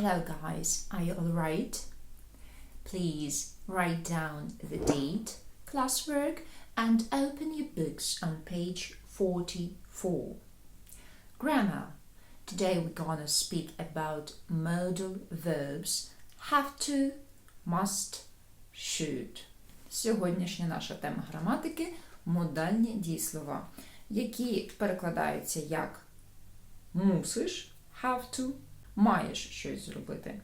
Hello, guys. Are you all right? Please write down the date, classwork, and open your books on page 44. Grammar. Today we're gonna speak about modal verbs have to, must, should. Сьогоднішня наша тема граматики модальні дієслова, які перекладаються як мусиш have to, маєш щось зробити.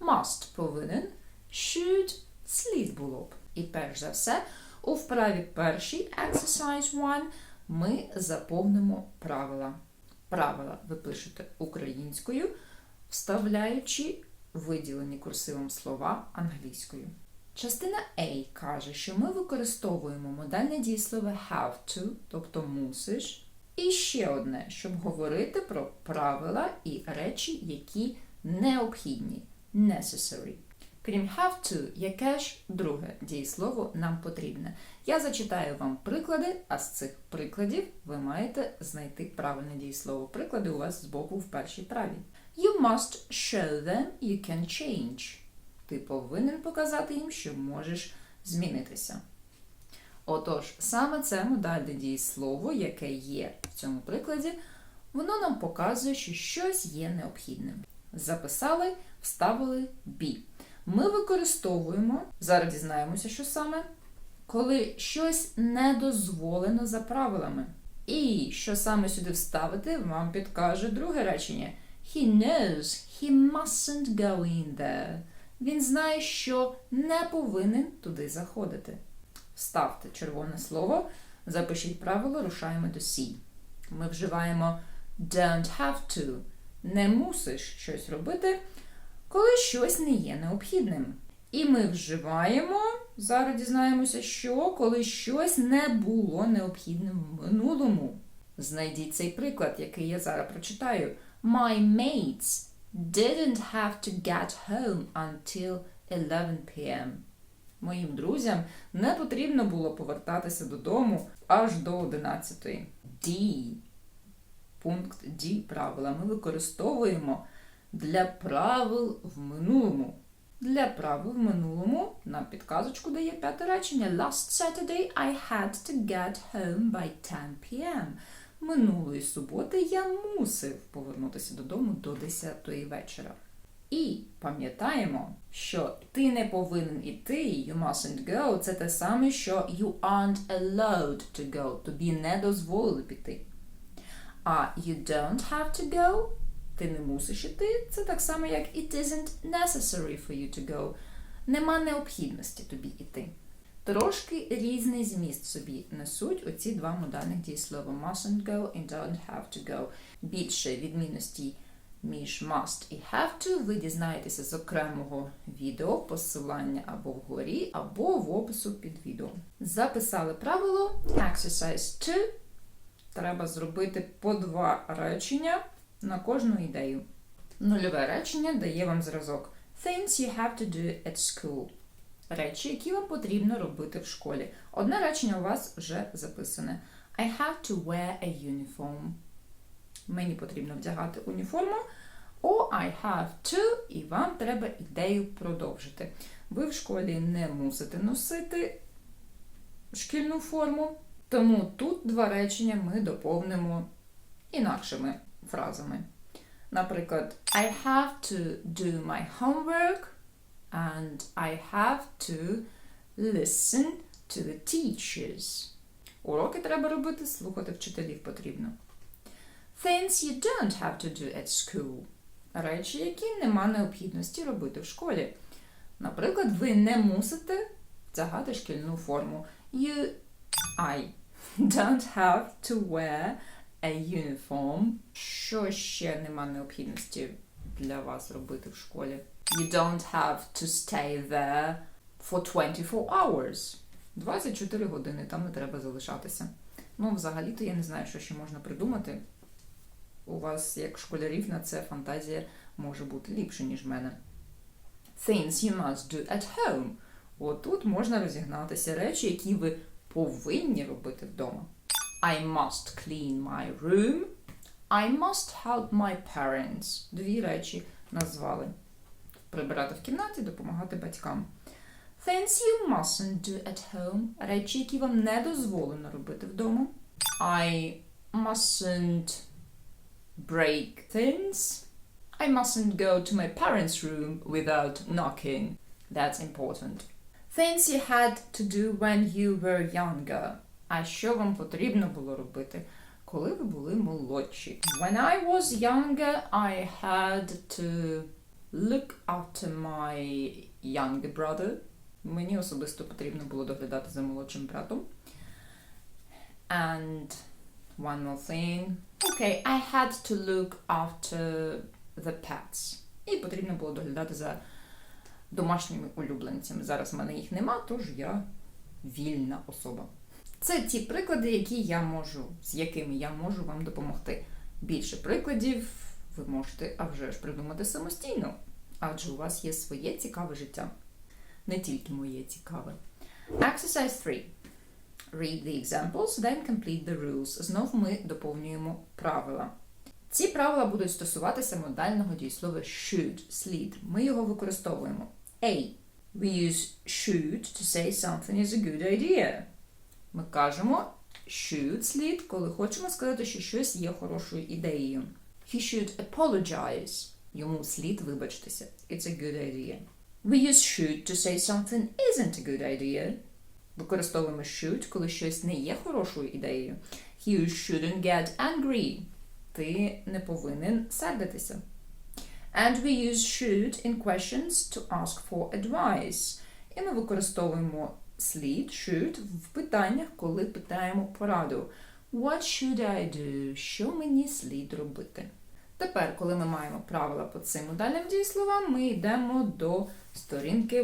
Must повинен, should слід було б. І перш за все, у вправі першій exercise 1 ми заповнимо правила. Правила ви пишете українською, вставляючи виділені курсивом слова англійською. Частина A каже, що ми використовуємо модальне дієслово have to, тобто мусиш. І ще одне, щоб говорити про правила і речі, які необхідні necessary. Крім have to, яке ж друге дієслово нам потрібне. Я зачитаю вам приклади, а з цих прикладів ви маєте знайти правильне дієслово. Приклади у вас збоку в першій праві. You must show them you can change. Ти повинен показати їм, що можеш змінитися. Отож, саме це модальне дієслово, яке є в цьому прикладі, воно нам показує, що щось є необхідним. Записали, вставили be. Ми використовуємо, зараз дізнаємося, що саме, коли щось не дозволено за правилами. І що саме сюди вставити, вам підкаже друге речення. He knows he mustn't go in there. Він знає, що не повинен туди заходити. Вставте червоне слово, запишіть правило, рушаємо до C. Ми вживаємо don't have to. Не мусиш щось робити, коли щось не є необхідним. І ми вживаємо, зараз дізнаємося, що коли щось не було необхідним в минулому. Знайдіть цей приклад, який я зараз прочитаю. My mates didn't have to get home until 11 p.m. Моїм друзям не потрібно було повертатися додому аж до 11. D. Пункт D правила ми використовуємо для правил в минулому. Для правил в минулому нам підказочку дає п'яте речення. Last Saturday I had to get home by 10 p.m. Минулої суботи я мусив повернутися додому до 10 вечора. І пам'ятаємо, що ти не повинен іти, you mustn't go, це те саме, що you aren't allowed to go, тобі не дозволили піти. А you don't have to go, ти не мусиш іти, це так само, як it isn't necessary for you to go. Нема необхідності тобі іти. Трошки різний зміст собі несуть оці два модальних дієслова mustn't go і don't have to go. Більше відмінності між must і have to ви дізнаєтеся з окремого відео, посилання або вгорі, або в опису під відео. Записали правило exercise 2. Треба зробити по два речення на кожну ідею. Нульове речення дає вам зразок. Things you have to do at school. Речі, які вам потрібно робити в школі. Одне речення у вас вже записане. I have to wear a uniform. Мені потрібно вдягати уніформу. Or I have to, і вам треба ідею продовжити. Ви в школі не мусите носити шкільну форму, тому тут два речення ми доповнимо інакшими фразами. Наприклад, I have to do my homework and I have to listen to the teachers. Уроки треба робити, слухати вчителів потрібно. Things you don't have to do at school. Речі, які нема необхідності робити в школі. Наприклад, ви не мусите вдягати шкільну форму. You, I don't have to wear a uniform. Що ще нема необхідності для вас робити в школі? You don't have to stay there for 24 hours. 24 години там не треба залишатися. Ну, взагалі-то я не знаю, що ще можна придумати. У вас, як школярів, на це фантазія може бути ліпше, ніж в мене. Things you must do at home. Отут можна розігнатися речі, які ви повинні робити вдома. I must clean my room. I must help my parents. Дві речі назвали. прибирати в кімнаті, допомагати батькам. Things you mustn't do at home. Речі, які вам не дозволено робити вдома. I mustn't break things. I mustn't go to my parents' room without knocking. That's important. Things you had to do when you were younger. А що вам потрібно було робити, коли ви були молодші? When I was younger, I had to look after my younger brother. Мені особисто потрібно було доглядати за молодшим братом. And one more thing. Okay, I had to look after the pets. І потрібно було доглядати за домашніми улюбленцями. Зараз в мене їх нема, тож я вільна особа. Це ті приклади, які я можу, з якими я можу вам допомогти. Більше прикладів ви можете, а вже ж придумати самостійно, адже у вас є своє цікаве життя. Не тільки моє цікаве. Exercise 3. Read the examples, then complete the rules. Знов ми доповнюємо правила. Ці правила будуть стосуватися модального дієслова should, слід. Ми його використовуємо. A. We use should to say something is a good idea. Ми кажемо should слід, коли хочемо сказати, що щось є хорошою ідеєю. He should apologize. Йому слід вибачитися. It's a good idea. We use should to say something isn't a good idea. Використовуємо should, коли щось не є хорошою ідеєю. You shouldn't get angry. Ти не повинен сердитися. And we use should in questions to ask for advice. І ми використовуємо слід should в питаннях, коли питаємо пораду. What should I do? Що мені слід робити? Тепер, коли ми маємо правила по цим модальним дієсловам, ми йдемо до сторінки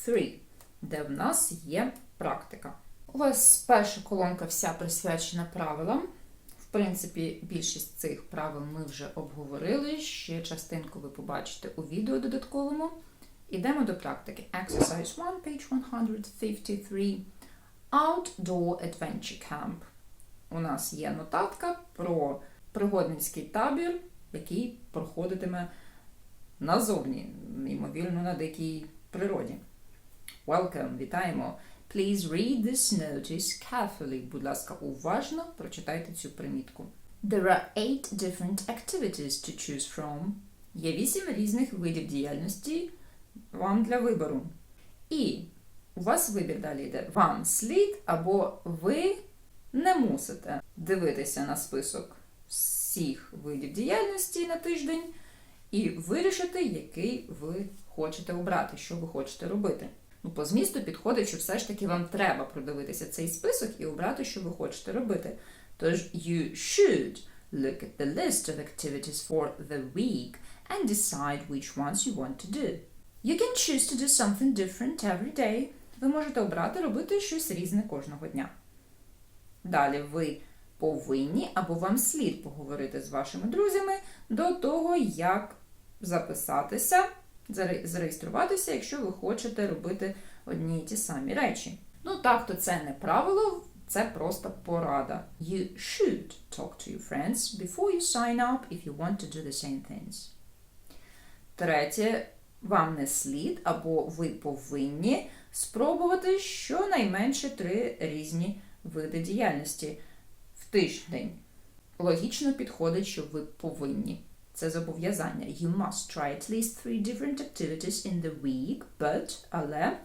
153, де в нас є практика. У вас перша колонка вся присвячена правилам. В принципі, більшість цих правил ми вже обговорили. Ще частинку ви побачите у відео додатковому. Ідемо до практики. Exercise 1, page 153. Outdoor Adventure Camp. У нас є нотатка про пригодницький табір, який проходитиме назовні, ймовірно, на дикій природі. Welcome, вітаємо. Please read this notice carefully. Будь ласка, уважно прочитайте цю примітку. There are eight different activities to choose from. Є вісім різних видів діяльності вам для вибору. І у вас вибір далі йде. Вам слід або ви не мусите дивитися на список всіх видів діяльності на тиждень і вирішити, який ви хочете обрати, що ви хочете робити. Ну, по змісту підходить, що все ж таки вам треба продивитися цей список і обрати, що ви хочете робити. Тож you should look at the list of activities for the week and decide which ones you want to do. You can choose to do something different every day. Ви можете обрати робити щось різне кожного дня. Далі ви повинні або вам слід поговорити з вашими друзями до того, як записатися, зареєструватися, якщо ви хочете робити одні й ті самі речі. Ну так, то це не правило, це просто порада. You should talk to your friends before you sign up if you want to do the same things. Третє, вам не слід або ви повинні спробувати щонайменше три різні види діяльності в тиждень. Логічно підходить, що ви повинні. Це зобов'язання. You must try at least three different activities in the week, but, але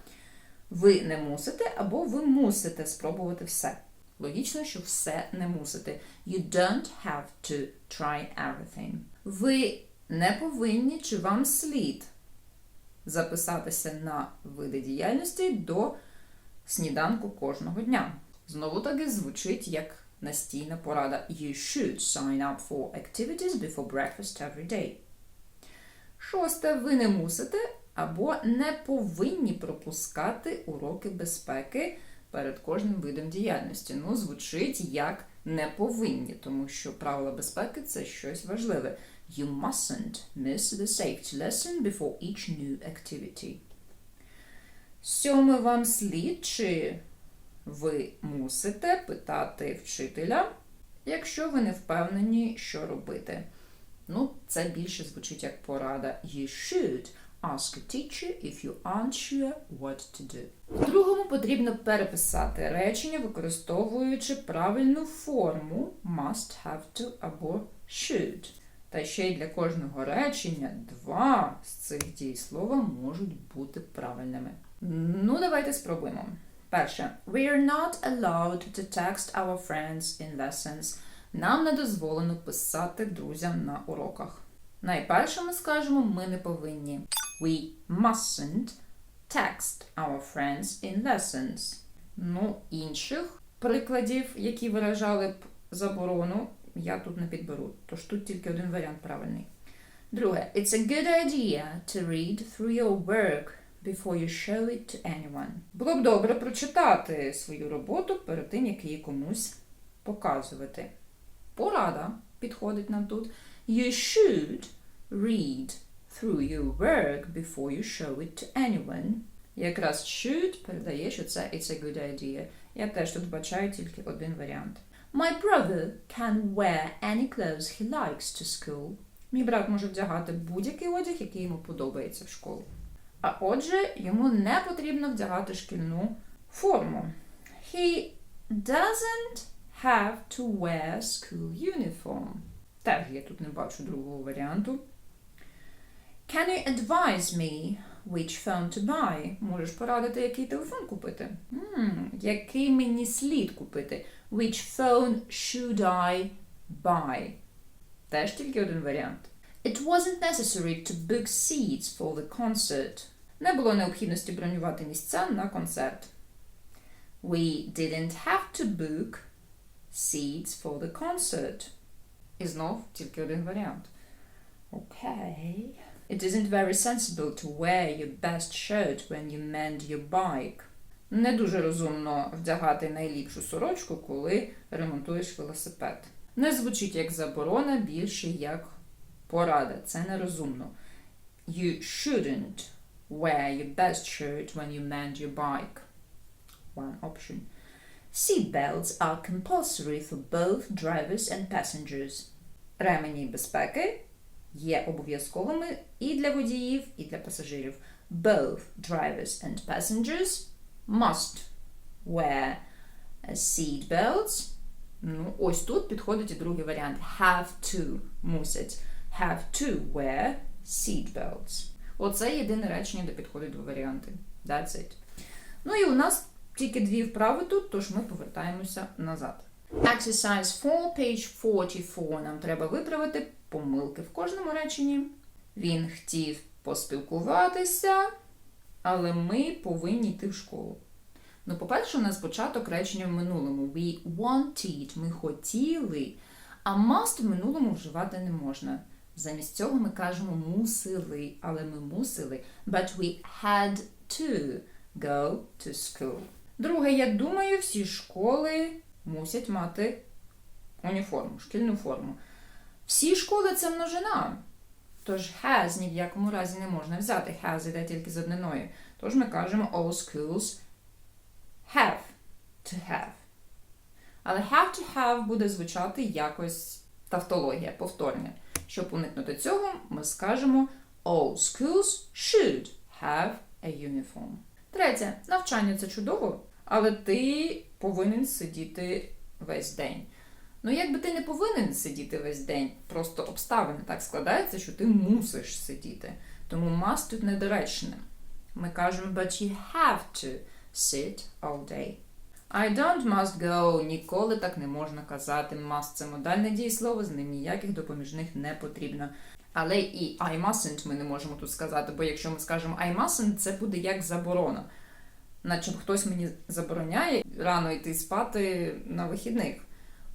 ви не мусите або ви мусите спробувати все. Логічно, що все не мусите. You don't have to try everything. Ви не повинні чи вам слід записатися на види діяльності до сніданку кожного дня. Знову таки звучить як настійна порада. You should sign up for activities before breakfast every day. Шосте. Ви не мусите або не повинні пропускати уроки безпеки перед кожним видом діяльності. Ну, звучить як не повинні, тому що правила безпеки це щось важливе. You mustn't miss the safety lesson before each new activity. Сьоме вам слід чи ви мусите питати вчителя, якщо ви не впевнені, що робити. Ну, це більше звучить як порада. You should ask a teacher if you aren't sure what to do. Другому потрібно переписати речення, використовуючи правильну форму must, have to або should. Та ще й для кожного речення два з цих дієслова можуть бути правильними. Ну, давайте спробуємо. Перше. We are not allowed to text our friends in lessons. Нам не дозволено писати друзям на уроках. Найперше ми скажемо, ми не повинні. We mustn't text our friends in lessons. Ну, інших прикладів, які виражали б заборону, я тут не підберу. Тож тут тільки один варіант правильний. Друге, it's a good idea to read through your work before you show it to anyone. Було б добре прочитати свою роботу перед тим, як її комусь показувати. Порада підходить нам тут. You should read through your work before you show it to anyone. Якраз should передає, що це it's a good idea. Я теж тут бачаю тільки один варіант. My brother can wear any clothes he likes to school. Мій брат може вдягати будь-який одяг, який йому подобається в школу. А отже, йому не потрібно вдягати шкільну форму. He doesn't have to wear school uniform. Теж я тут не бачу другого варіанту. Can you advise me which phone to buy? Можеш порадити, який телефон купити? М, який мені слід купити? Which phone should I buy? Теж тільки один варіант. It wasn't necessary to book seats for the concert. Не було необхідності бронювати місця на концерт. We didn't have to book seats for the concert. І знов тільки один варіант. Okay. It isn't very sensible to wear your best shirt when you mend your bike. Не дуже розумно вдягати найліпшу сорочку, коли ремонтуєш велосипед. Не звучить як заборона, більше як порада. Це нерозумно. You shouldn't wear your best shirt when you mend your bike. One option. Seat belts are compulsory for both drivers and passengers. Ремені безпеки є обов'язковими і для водіїв, і для пасажирів. Both drivers and passengers must wear seat belts. Ну, ось тут підходить і другий варіант. Have to мусять. Have to wear seat belts. Оце єдине речення, де підходить два варіанти. That's it. Ну і у нас тільки дві вправи тут, тож ми повертаємося назад. Exercise 4, page 44. Нам треба виправити помилки в кожному реченні. Він хотів поспілкуватися, але ми повинні йти в школу. Ну, по-перше, у нас початок речення в минулому. We wanted, ми хотіли, а must в минулому вживати не можна. Замість цього ми кажемо мусили, але ми мусили. But we had to go to school. Друге, я думаю, всі школи мусять мати уніформу, шкільну форму. Всі школи це множина. Тож has ні в якому разі не можна взяти. Has іде тільки з одниною. Тож ми кажемо all schools have to have. Але have to have буде звучати якось тавтологія, повторення. Щоб уникнути цього, ми скажемо all schools should have a uniform. Третє, навчання це чудово, але ти повинен сидіти весь день. Ну, якби ти не повинен сидіти весь день, просто обставини так складаються, що ти мусиш сидіти. Тому must тут недоречне. Ми кажемо, but you have to sit all day. I don't must go. Ніколи так не можна казати. Must – це модальне дієслово, з ним ніяких допоміжних не потрібно. Але і I mustn't ми не можемо тут сказати, бо якщо ми скажемо I mustn't, це буде як заборона. Наче хтось мені забороняє рано йти спати на вихідних.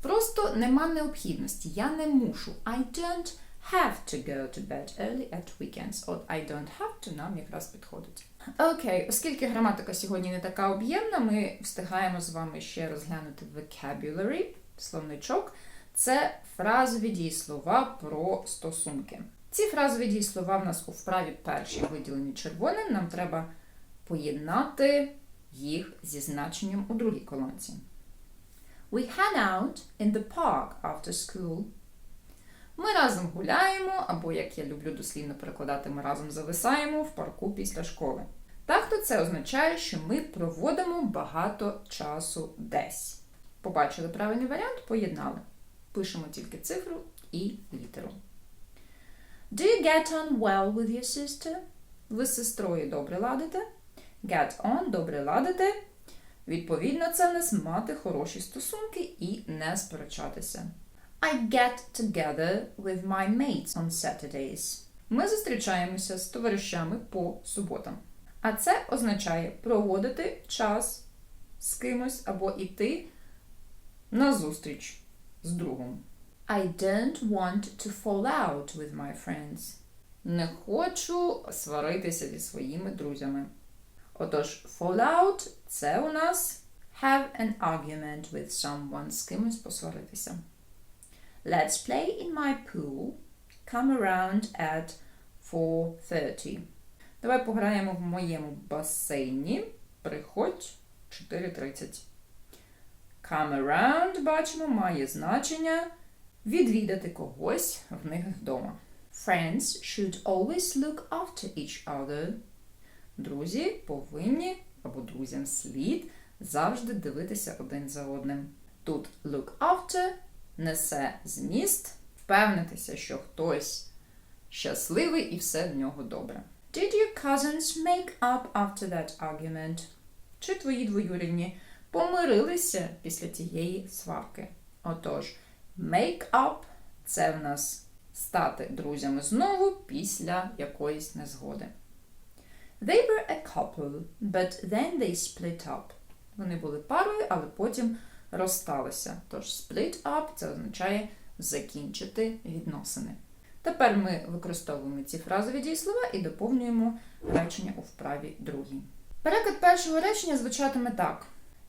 Просто нема необхідності. Я не мушу. I don't have to go to bed early at weekends. От I don't have to нам якраз підходить. Окей, оскільки граматика сьогодні не така об'ємна, ми встигаємо з вами ще розглянути vocabulary, словничок. Це фразові дієслова про стосунки. Ці фразові дієслова в нас у вправі перші виділені червоним. Нам треба поєднати їх зі значенням у другій колонці. We hang out in the park after school. Ми разом гуляємо, або, як я люблю дослівно перекладати, ми разом зависаємо в парку після школи. Так то це означає, що ми проводимо багато часу десь. Побачили правильний варіант, поєднали. Пишемо тільки цифру і літеру. Do you get on well with your sister? Ви з сестрою добре ладите. Get on добре ладите. Відповідно, це в нас мати хороші стосунки і не сперечатися. I get together with my mates on Saturdays. Ми зустрічаємося з товаришами по суботам. А це означає проводити час з кимось або йти на зустріч з другом. I don't want to fall out with my friends. Не хочу сваритися зі своїми друзями. Отож, fall out – це у нас Have an argument with someone. з кимось посваритися. Let's play in my pool. Come around at 4.30. Давай пограємо в моєму басейні. Приходь 4.30. Come around, бачимо, має значення відвідати когось в них вдома. Friends should always look after each other. Друзі повинні або друзям слід завжди дивитися один за одним. Тут look after несе зміст, впевнитися, що хтось щасливий і все в нього добре. Did your cousins make up after that argument? Чи твої двоюрідні помирилися після тієї сварки? Отож, make up – це в нас стати друзями знову після якоїсь незгоди. They were a couple, but then they split up. Вони були парою, але потім розсталися. Тож split up – це означає закінчити відносини. Тепер ми використовуємо ці фразові дієслова і доповнюємо речення у вправі другій. Переклад першого речення звучатиме так: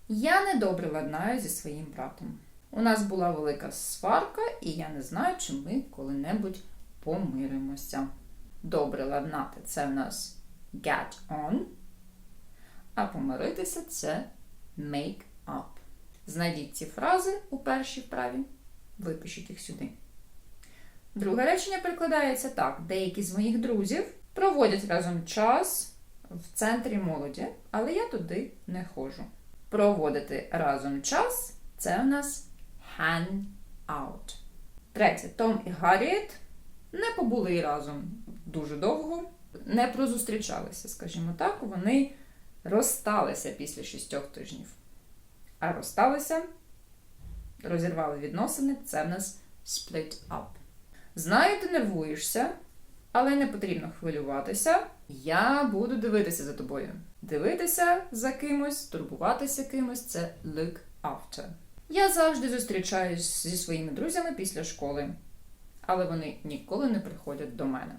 Я недобре ладнаю зі своїм братом. У нас була велика сварка, і я не знаю, чи ми коли-небудь помиримося. Добре ладнати це в нас get on, а помиритися це make up. Знайдіть ці фрази у першій вправі, випишіть їх сюди. Друге речення перекладається так: деякі з моїх друзів проводять разом час в центрі молоді, але я туди не ходжу. Проводити разом час це у нас hang out. Третє. Том і Гарріет не побули разом дуже довго, не прозустрічалися, скажімо так, вони розсталися після шістьох тижнів. А розсталися, розірвали відносини, це в нас split up. Знаю, ти нервуєшся, але не потрібно хвилюватися. Я буду дивитися за тобою. Дивитися за кимось, турбуватися кимось це look after. Я завжди зустрічаюсь зі своїми друзями після школи, але вони ніколи не приходять до мене.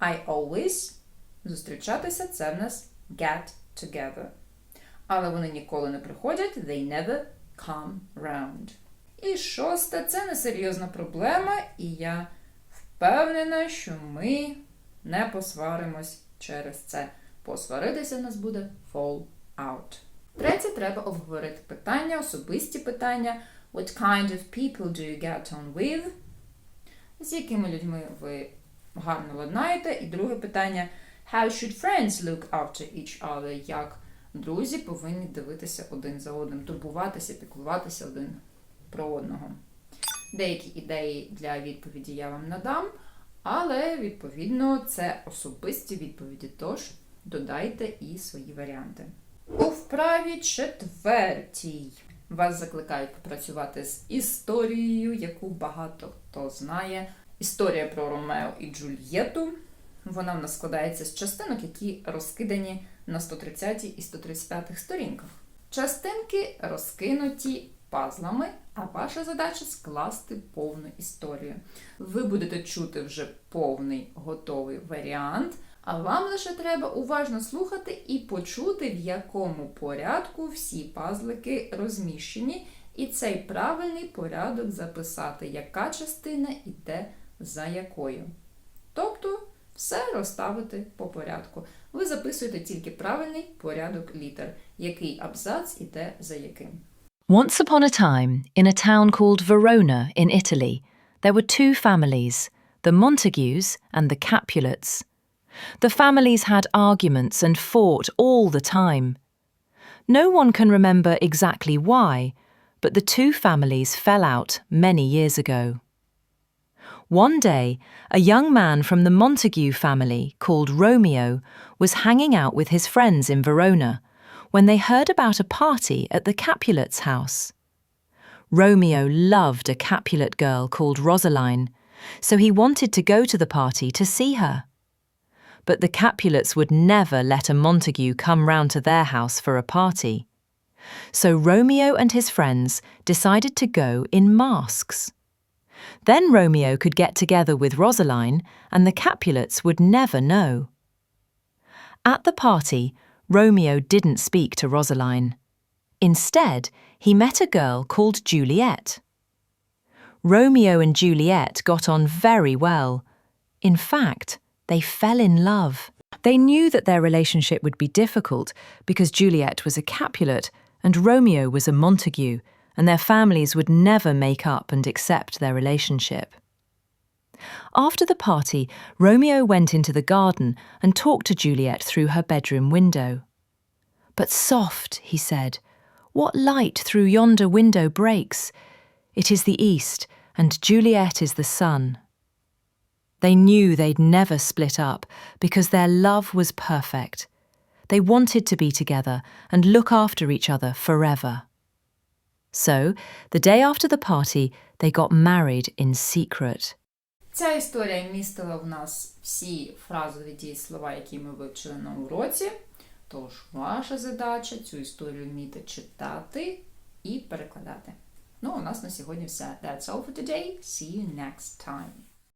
I always зустрічатися це в нас get together. Але вони ніколи не приходять, they never come round. І шосте це несерйозна проблема, і я впевнена, що ми не посваримось через це. Посваритися в нас буде fall out. Третє, треба обговорити питання, особисті питання. What kind of people do you get on with? З якими людьми ви гарно ладнаєте? І друге питання: How should friends look after each other? Як друзі повинні дивитися один за одним, турбуватися, піклуватися один про одного. Деякі ідеї для відповіді я вам надам, але, відповідно, це особисті відповіді, тож додайте і свої варіанти. У вправі четвертій вас закликають попрацювати з історією, яку багато хто знає. Історія про Ромео і Джульєту. Вона в нас складається з частинок, які розкидані на 130 і 135 сторінках. Частинки розкинуті пазлами, а ваша задача скласти повну історію. Ви будете чути вже повний готовий варіант, а вам лише треба уважно слухати і почути, в якому порядку всі пазлики розміщені, і цей правильний порядок записати, яка частина йде за якою. Тобто все розставити по порядку. Ви записуєте тільки правильний порядок літер, який абзац іде за яким. Once upon a time, in a town called Verona in Italy, there were two families, the Montagues and the Capulets. The families had arguments and fought all the time. No one can remember exactly why, but the two families fell out many years ago. One day, a young man from the Montague family called Romeo was hanging out with his friends in Verona when they heard about a party at the Capulets' house. Romeo loved a Capulet girl called Rosaline, so he wanted to go to the party to see her. But the Capulets would never let a Montague come round to their house for a party. So Romeo and his friends decided to go in masks. Then Romeo could get together with Rosaline, and the Capulets would never know. At the party, Romeo didn't speak to Rosaline. Instead, he met a girl called Juliet. Romeo and Juliet got on very well. In fact, they fell in love. They knew that their relationship would be difficult because Juliet was a Capulet and Romeo was a Montague, and their families would never make up and accept their relationship. After the party, Romeo went into the garden and talked to Juliet through her bedroom window. But soft, he said, what light through yonder window breaks? It is the east, and Juliet is the sun. They knew they'd never split up because their love was perfect. They wanted to be together and look after each other forever. So, the day after the party, they got married in secret. Ця історія містила в нас всі фразові дієслова, які ми вивчили на уроці. Тож ваша задача цю історію вміти читати і перекладати. Ну, у нас на сьогодні все. That's all for today. See you next time.